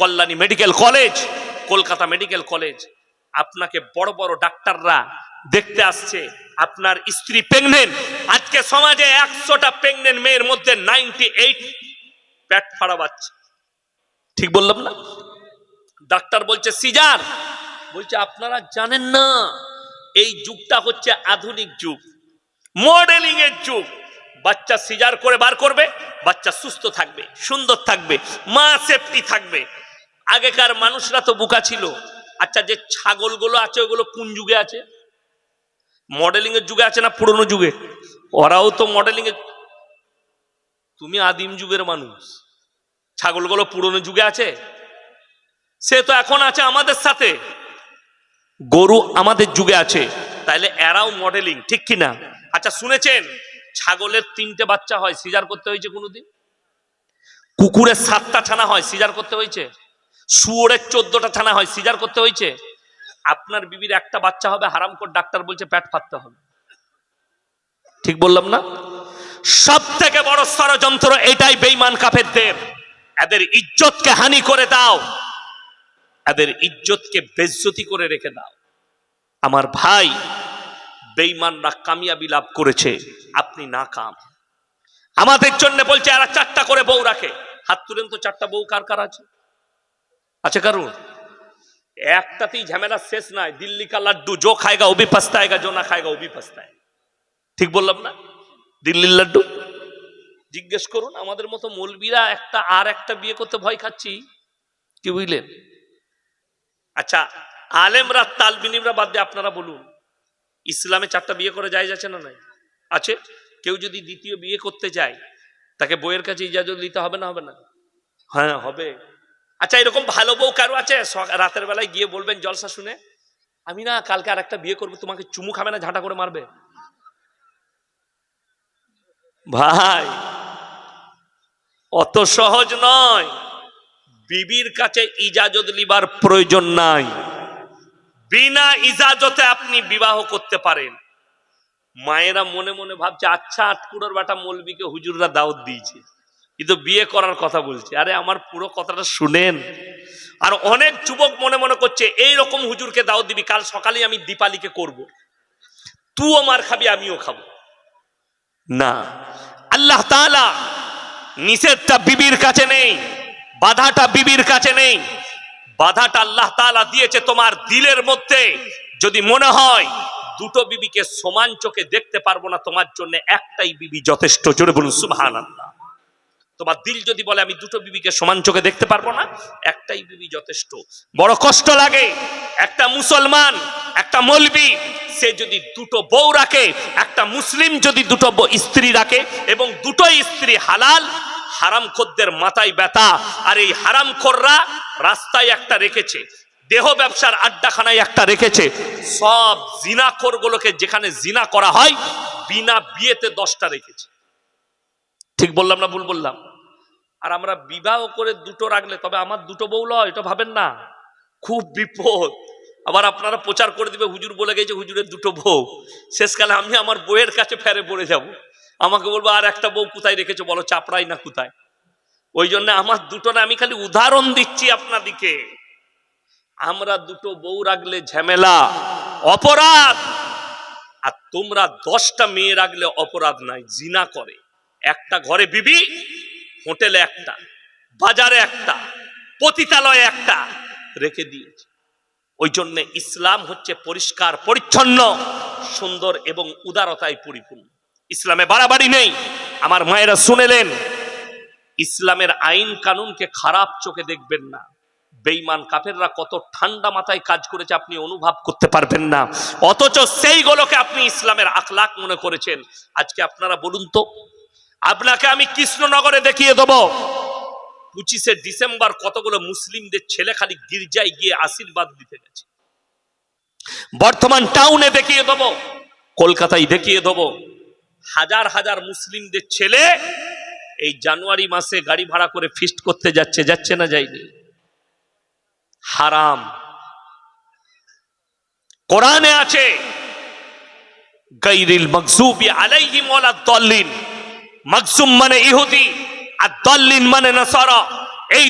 Kalyani medical college, Kolkata medical college. আপনাকে বড় বড় ডাক্তাররা দেখতে আসছে। আপনার স্ত্রী প্রেগনেন্ট আজকে সমাজে একশোটা প্রেগনেন্ট মেয়ের মধ্যে নাইনটি এইট পেট ফাড়া বাচ্চা ঠিক বললাম না? ডাক্তার বলছে, সিজার। বলছে, আপনারা জানেন না, এই যুগটা হচ্ছে আধুনিক যুগ। মডেলিং এর যুগ। বাচ্চা সিজার করে বার করবে, বাচ্চা সুস্থ থাকবে, সুন্দর থাকবে, মা সেফটি থাকবে। আগেকার মানুষরা তো বোকা ছিল। আচ্ছা যে ছাগলগুলো আছে, ওগুলো কোন যুগে আছে? মডেলিং এর যুগে আছে না পুরনো যুগে? ওরাও তো মডেলিং এর তুমি আদিম যুগের মানুষ। ছাগলগুলো পুরনো যুগে আছে? সে তো এখন আছে আমাদের সাথে। গরু আমাদের যুগে আছে। তাইলে এরাও মডেলিং ঠিক কি না? আচ্ছা শুনেছেন? ছাগলের তিনটে বাচ্চা হয়, সিজার করতে হয়েছে কোনোদিন? কুকুরের সাতটা ছানা হয়, সিজার করতে হয়েছে? শুয়োরের চোদ্দটা ছানা হয়, সিজার করতে হয়েছে? আপনার বিবির একটা বাচ্চা হবে, হারাম করে ডাক্তার বলছে পেট ফাটতে হবে। ঠিক বললাম না? সব থেকে বড় ষড়যন্ত্র এটাই বেইমান কাফেরদের। এদের ইজ্জতকে হানি করে দাও। এদের ইজ্জতকে বেজ্জতি করে রেখে দাও। আমার ভাই বেইমানরা কামিয়াবি লাভ করেছে, আপনি না কাম আমাদের জন্য বলছে, এরা চারটা করে বউ রাখে। হাত তুলেন তো চারটা বউ, কার কার আছে? আছে কারণ একটাতেই ঝামেলা শেষ নাই। দিল্লি কা লাড্ডু জো খায়গা ওবি পস্তায়গা, জো না খায়গা ওবি পস্তায়। ঠিক বললাম না? দিল্লির লাড্ডু? জিজ্ঞেস করুন, আমাদের মতো মৌলবীরা একটা আর একটা বিয়ে করতে ভয় খাচ্ছি। কি বুঝলেন? আচ্ছা আলেমরা, তালবিনিমরা বাদ দিয়ে আপনারা বলুন, ইসলামে চারটা বিয়ে করে যায় যাচ্ছে না নাই? আছে? কেউ যদি দ্বিতীয় বিয়ে করতে যায় তাকে বইয়ের কাছে ইজাজত দিতে হবে না হবে না? হ্যাঁ হবে। আচ্ছা এরকম ভালো বউ কারও আছে? রাতের বেলায় গিয়ে বলবেন জলসা শুনে, আমি না কালকে আর একটা বিয়ে করব, তোমাকে চুমু খাবে না, ঝাঁটা করে মারবে। ভাই, অত সহজ নয়। বিবির কাছে ইজাজত লিবার প্রয়োজন নাই। বিনা ইজাজতে আপনি বিবাহ করতে পারেন। মায়েরা মনে মনে ভাবছে আচ্ছা আটকুড়োর বাটা মলবিকে হুজুররা দাওয়াত দিয়েছে। কিন্তু বিয়ে করার কথা বলছে। আরে আমার পুরো কথাটা শুনেন। আর অনেক যুবক মনে মনে করছে, এই রকম হুজুরকে দাওয়াত দিবি, কাল সকালে আমি দীপালিকে করব। তুইও মার খাবি, আমিও খাব। না। আল্লাহ তাআলা নিষেধটা বিবির কাছে নেই, বাধাটা বিবির কাছে নেই। বাধাটা আল্লাহ তাআলা দিয়েছে তোমার দিলের মধ্যে। যদি মনে হয়, দুটো বিবিকে সমান চোখে দেখতে পারব না, তোমার জন্য একটাই বিবি যথেষ্ট। জোরে বলুন, সুবহানাল্লাহ। তোমার দিল যদি বলে, আমি দুটো বিবিকে সমান চোখে দেখতে পারব না, একটাই বিবি যথেষ্ট। বড় কষ্ট লাগে। একটা মুসলমান, একটা মলবি, সে যদি দুটো বউ রাখে, একটা মুসলিম যদি দুটো স্ত্রী রাখে এবং দুটো স্ত্রী হালাল, হারাম খদ্দের মাথায় ব্যথা, আর এই হারাম খোররা রাস্তায় একটা রেখেছে, দেহ ব্যবসার আড্ডাখানায় একটা রেখেছে, সব জিনাখোর গুলোকে যেখানে জিনা করা হয়, বিনা বিয়েতে দশটা রেখেছে। ঠিক বললাম না ভুল বললাম? আর আমরা বিবাহ করে দুটো রাখলে, তবে আমার দুটো বউ লয়, এটা ভাবেন না? খুব বিপদ। আবার আপনারা প্রচার করে দিবে, হুজুর বলে গেছে হুজুরের দুটো বউ। শেষকালে আমি আমার বউয়ের কাছে ফেরে পড়ে যাব। আমাকে বলব, আর একটা বউ কোথায় রেখেছো? বলো, চাপড়াই না কোথায়? ওই জন্য আমার দুটো না, আমি খালি উদাহরণ দিচ্ছি আপনাদিকে। আমরা দুটো বউ রাখলে ঝামেলা, অপরাধ। আর তোমরা দশটা মেয়ে রাখলে অপরাধ নাই, জিনা করে। একটা ঘরে বিবি হোটেলে একটা, বাজারে একটা, পতিতালয়ে একটা রেখে দিয়েছে। ওই জন্য ইসলাম হচ্ছে পরিষ্কার, পরিচ্ছন্ন, সুন্দর এবং উদারতায় পরিপূর্ণ। ইসলামে বাড়াবাড়ি নেই। আমার মায়েরা শুনেলেন, ইসলামের আইন কানুনকে খারাপ চোখে দেখবেন না। বেঈমান কাফেররা কত ঠান্ডা মাথায় কাজ করেছে আপনি অনুভব করতে পারবেন না। অথচ সেইগুলোকে আপনি ইসলামের আখলাক মনে করেছেন। আজকে আপনারা বলুন তো আপনাকে আমি কৃষ্ণনগরে দেখিয়ে দেবো। পঁচিশে ডিসেম্বর কতগুলো মুসলিমদের ছেলে খালি গির্জায় গিয়ে আশীর্বাদ দিতে গেছে। বর্তমান টাউনে দেখিয়ে দেবো, কলকাতায় দেখিয়ে দেবো। হাজার হাজার মুসলিমদের ছেলে এই জানুয়ারি মাসে গাড়ি ভাড়া করে ফিস্ট করতে যাচ্ছে যাচ্ছে না যায়নি। হারাম। কোরআনে আছে, গাইরিল মকসুবি আলাইহিম ওয়ালা দল্লিন। মকসুম মানে ইহুদি আর দল্লিন মানে নাসারা। এই